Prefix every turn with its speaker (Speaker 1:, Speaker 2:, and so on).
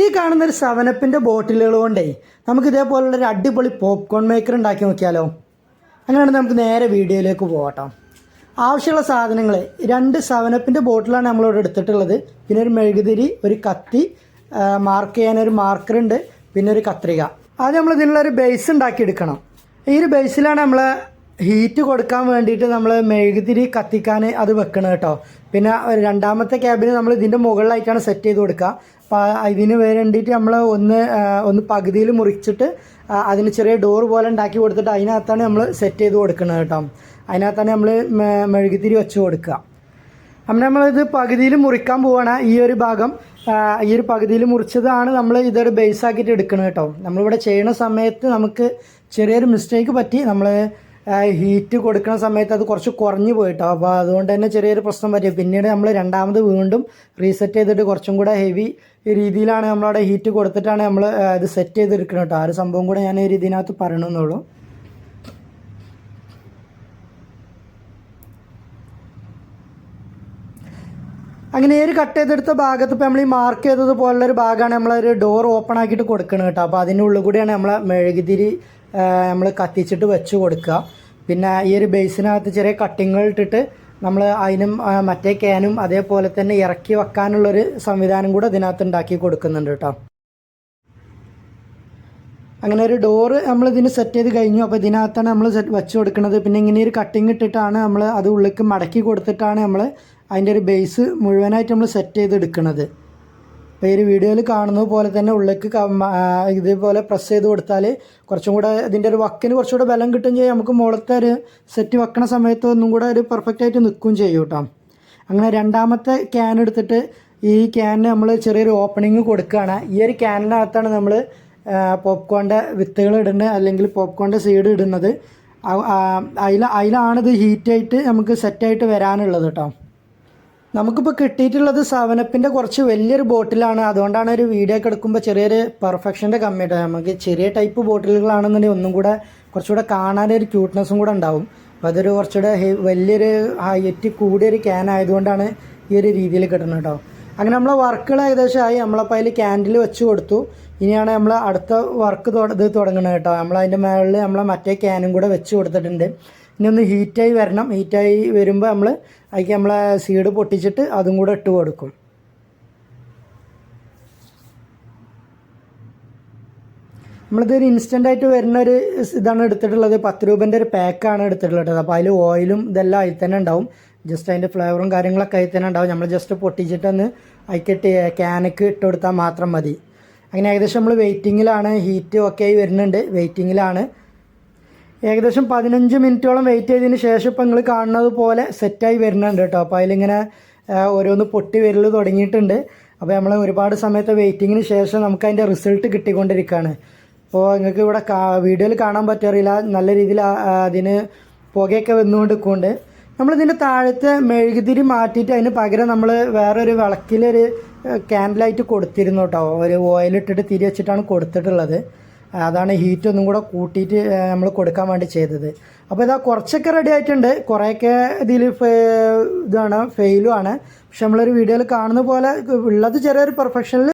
Speaker 1: ഈ കാണുന്ന ഒരു സെവനപ്പിന്റെ ബോട്ടിലുകൾ കൊണ്ടേ നമുക്ക് ഇതേപോലുള്ള ഒരു അടിപൊളി പോപ്കോൺ മേക്കർ ഉണ്ടാക്കി നോക്കിയാലോ? അങ്ങനെയാണെങ്കിൽ നമുക്ക് നേരെ വീഡിയോയിലേക്ക് പോകട്ടോ ആവശ്യമുള്ള സാധനങ്ങൾ രണ്ട് സെവനപ്പിന്റെ ബോട്ടിലാണ് നമ്മളിവിടെ എടുത്തിട്ടുള്ളത്. പിന്നെ ഒരു മെഴുകുതിരി ഒരു കത്തി മാർക്ക് ചെയ്യാൻ ഒരു മാർക്കർ ഉണ്ട് പിന്നെ ഒരു കത്രിക. ആദ്യം നമ്മൾ ഇതിനുള്ള ഒരു ബേസ് ഉണ്ടാക്കി എടുക്കണം ഈ ഒരു ബേസിലാണ് നമ്മൾ ഹീറ്റ് കൊടുക്കാൻ വേണ്ടിയിട്ട് നമ്മൾ മെഴുകുതിരി കത്തിക്കാൻ അത് വെക്കണം കേട്ടോ. പിന്നെ രണ്ടാമത്തെ ക്യാബിന് നമ്മൾ ഇതിന്റെ മുകളിലായിട്ടാണ് സെറ്റ് ചെയ്ത് കൊടുക്കുക. അപ്പോൾ ഇതിന് വേണ്ടിയിട്ട് നമ്മൾ ഒന്ന് ഒന്ന് പകുതിയിൽ മുറിച്ചിട്ട് അതിന് ചെറിയ ഡോർ പോലെ ഉണ്ടാക്കി കൊടുത്തിട്ട് അതിനകത്താണ് നമ്മൾ സെറ്റ് ചെയ്ത് കൊടുക്കുന്നത് കേട്ടോ. അതിനകത്താണ് നമ്മൾ മെഴുകുതിരി വെച്ച് കൊടുക്കുക. അപ്പം നമ്മളിത് പകുതിയിൽ മുറിക്കാൻ പോവാണ് ഈ ഒരു ഭാഗം. ഈ ഒരു പകുതിയിൽ മുറിച്ചതാണ് നമ്മൾ ഇതൊരു ബേസ് ആക്കിയിട്ട് എടുക്കുന്നത് കേട്ടോ. നമ്മളിവിടെ ചെയ്യുന്ന സമയത്ത് നമുക്ക് ചെറിയൊരു മിസ്റ്റേക്ക് പറ്റി നമ്മൾ ഹീറ്റ് കൊടുക്കുന്ന സമയത്ത് അത് കുറച്ച് കുറഞ്ഞു പോയിട്ടോ. അപ്പോൾ അതുകൊണ്ട് തന്നെ ചെറിയൊരു പ്രശ്നം പറ്റി പിന്നീട് നമ്മൾ രണ്ടാമത് വീണ്ടും റീസെറ്റ് ചെയ്തിട്ട് കുറച്ചും കൂടെ ഹെവി രീതിയിലാണ് നമ്മളവിടെ ഹീറ്റ് കൊടുത്തിട്ടാണ് നമ്മൾ ഇത് സെറ്റ് ചെയ്തെടുക്കുന്നത് കേട്ടോ. ആ ഒരു സംഭവം കൂടെ ഞാൻ ഒരു ഇതിനകത്ത് പറയണമെന്നുള്ളൂ അങ്ങനെ ഈ ഒരു കട്ട് ചെയ്തെടുത്ത ഭാഗത്ത് ഇപ്പോൾ നമ്മൾ ഈ മാർക്ക് ചെയ്തത് പോലുള്ള ഒരു ഭാഗമാണ് നമ്മളൊരു ഡോർ ഓപ്പൺ ആക്കിയിട്ട് കൊടുക്കുന്നത് കേട്ടോ. അപ്പോൾ അതിന്റെ ഉള്ളിൽ കൂടിയാണ് നമ്മളെ മെഴുകുതിരി നമ്മൾ കത്തിച്ചിട്ട് വെച്ച് കൊടുക്കുക. പിന്നെ ഈ ഒരു ബേസിനകത്ത് ചെറിയ കട്ടിങ്ങൾ ഇട്ടിട്ട് നമ്മൾ അതിനും മറ്റേ ക്യാനും അതേപോലെ തന്നെ ഇറക്കി വെക്കാനുള്ളൊരു സംവിധാനം കൂടെ ഇതിനകത്ത് ഉണ്ടാക്കി കൊടുക്കുന്നുണ്ട് കേട്ടോ. അങ്ങനെ ഒരു ഡോറ് നമ്മൾ ഇതിന് സെറ്റ് ചെയ്ത് കഴിഞ്ഞു. അപ്പോൾ ഇതിനകത്താണ് നമ്മൾ സെറ്റ് വെച്ച് കൊടുക്കുന്നത്. പിന്നെ ഇങ്ങനെ ഒരു കട്ടിങ് ഇട്ടിട്ടാണ് നമ്മൾ അത് ഉള്ളിലേക്ക് മടക്കി കൊടുത്തിട്ടാണ് നമ്മൾ അതിന്റെ ഒരു ബേസ് മുഴുവനായിട്ട് നമ്മൾ സെറ്റ് ചെയ്ത് എടുക്കുന്നത് അപ്പോൾ ഈ ഒരു വീഡിയോയിൽ കാണുന്നത് പോലെ തന്നെ ഉള്ളിലേക്ക് ഇതേപോലെ പ്രസ് ചെയ്ത് കൊടുത്താൽ കുറച്ചും കൂടെ ഇതിന്റെ ഒരു വക്കിന് കുറച്ചുകൂടെ ബലം കിട്ടുകയും ചെയ്യും. നമുക്ക് മുകളത്തെ ഒരു സെറ്റ് വെക്കണ സമയത്ത് ഒന്നും കൂടെ ഒരു പെർഫെക്റ്റ് ആയിട്ട് നിൽക്കുകയും ചെയ്യും കേട്ടോ. അങ്ങനെ രണ്ടാമത്തെ ക്യാൻ എടുത്തിട്ട് ഈ ക്യാനിന് നമ്മൾ ചെറിയൊരു ഓപ്പണിങ് കൊടുക്കുകയാണ്. ഈ ഒരു ക്യാനിനകത്താണ് നമ്മൾ പോപ്കോണിന്റെ വിത്തുകൾ ഇടുന്നത് അല്ലെങ്കിൽ പോപ്കോണിന്റെ സീഡ് ഇടുന്നത്. അതിൽ അതിലാണ് ഇത് ഹീറ്റായിട്ട് നമുക്ക് സെറ്റായിട്ട് വരാനുള്ളത് കേട്ടോ. നമുക്കിപ്പോൾ കിട്ടിയിട്ടുള്ളത് സെവനപ്പിന്റെ കുറച്ച് വലിയൊരു ബോട്ടിലാണ്. അതുകൊണ്ടാണ് ഒരു വീഡിയോ ഒക്കെ എടുക്കുമ്പോൾ ചെറിയൊരു പെർഫെക്ഷന്റെ കമ്മി കേട്ടോ നമുക്ക് ചെറിയ ടൈപ്പ് ബോട്ടിലുകളാണെന്നുണ്ടെങ്കിൽ ഒന്നും കൂടെ കുറച്ചുകൂടെ കാണാനൊരു ക്യൂട്ട്നെസ്സും കൂടെ ഉണ്ടാവും. അപ്പോൾ അതൊരു കുറച്ചുകൂടെ വലിയൊരു ഹൈറ്റ് കൂടിയൊരു ക്യാൻ ആയതുകൊണ്ടാണ് ഈ ഒരു രീതിയിൽ കിട്ടുന്നത് കേട്ടോ അങ്ങനെ നമ്മളെ വർക്കുകൾ ഏകദേശം ആയി നമ്മളപ്പോൾ അതിൽ ക്യാൻഡിൽ വെച്ച് കൊടുത്തു. ഇനിയാണ് നമ്മൾ അടുത്ത വർക്ക് ഇത് തുടങ്ങുന്നത് കേട്ടോ നമ്മൾ അതിന്റെ മുകളിൽ നമ്മളെ മറ്റേ ക്യാനും കൂടെ വെച്ച് കൊടുത്തിട്ടുണ്ട്. ഇനി ഒന്ന് ഹീറ്റായി വരണം. ഹീറ്റായി വരുമ്പോൾ നമ്മൾ അതിലേക്ക് നമ്മളെ സീഡ് പൊട്ടിച്ചിട്ട് അതും കൂടെ ഇട്ട് കൊടുക്കും. നമ്മളിതൊരു ഇൻസ്റ്റന്റ് ആയിട്ട് വരുന്ന ഒരു ഇതാണ് എടുത്തിട്ടുള്ളത്. പത്ത് രൂപേന്റെ ഒരു പാക്കാണ് എടുത്തിട്ടുള്ളത് അപ്പോൾ അതിൽ ഓയിലും ഇതെല്ലാം അതിൽ തന്നെ ഉണ്ടാവും. ജസ്റ്റ് അതിന്റെ ഫ്ലേവറും കാര്യങ്ങളൊക്കെ അതിൽ തന്നെ ഉണ്ടാവും. നമ്മൾ ജസ്റ്റ് പൊട്ടിച്ചിട്ടൊന്ന് അതിക്കിട്ട് ക്യാനക്ക് ഇട്ട് കൊടുത്താൽ മാത്രം മതി. അങ്ങനെ ഏകദേശം നമ്മൾ വെയിറ്റിങ്ങിലാണ് ഹീറ്റ് ഒക്കെ ആയി വരുന്നുണ്ട്. വെയിറ്റിങ്ങിലാണ് ഏകദേശം പതിനഞ്ച് മിനിറ്റോളം വെയിറ്റ് ചെയ്തതിന് ശേഷം ഇപ്പം നിങ്ങൾ കാണുന്നത് പോലെ സെറ്റായി വരുന്നുണ്ട് കേട്ടോ. അപ്പോൾ അതിലിങ്ങനെ ഓരോന്ന് പൊട്ടി വരൽ തുടങ്ങിയിട്ടുണ്ട്. അപ്പോൾ നമ്മൾ ഒരുപാട് സമയത്തെ വെയിറ്റിങ്ങിന് ശേഷം നമുക്ക് അതിന്റെ റിസൾട്ട് കിട്ടിക്കൊണ്ടിരിക്കുകയാണ് അപ്പോൾ നിങ്ങൾക്ക് ഇവിടെ വീഡിയോയിൽ കാണാൻ പറ്ററിയില്ല നല്ല രീതിയിൽ അതിന് പുകയൊക്കെ വന്നുകൊണ്ടിരിക്കുകൊണ്ട് നമ്മളിതിന്റെ താഴത്തെ മെഴുകുതിരി മാറ്റിയിട്ട് അതിന് പകരം നമ്മൾ വേറൊരു വിളക്കിലൊരു ക്യാൻഡിലായിട്ട് കൊടുത്തിരുന്നു കേട്ടോ. ഒരു ഓയിലിട്ടിട്ട് തിരി വെച്ചിട്ടാണ് കൊടുത്തിട്ടുള്ളത്. അതാണ് ഹീറ്റ് ഒന്നും കൂടെ കൂട്ടിയിട്ട് നമ്മൾ കൊടുക്കാൻ വേണ്ടി ചെയ്തത്. അപ്പോൾ ഇതാ കുറച്ചൊക്കെ റെഡി ആയിട്ടുണ്ട്. കുറേയൊക്കെ ഇതിൽ ഇതാണ് ഫെയിലും ആണ്. പക്ഷെ നമ്മളൊരു വീഡിയോയിൽ കാണുന്ന പോലെ ഉള്ളത് ചെറിയൊരു പെർഫെക്ഷനിൽ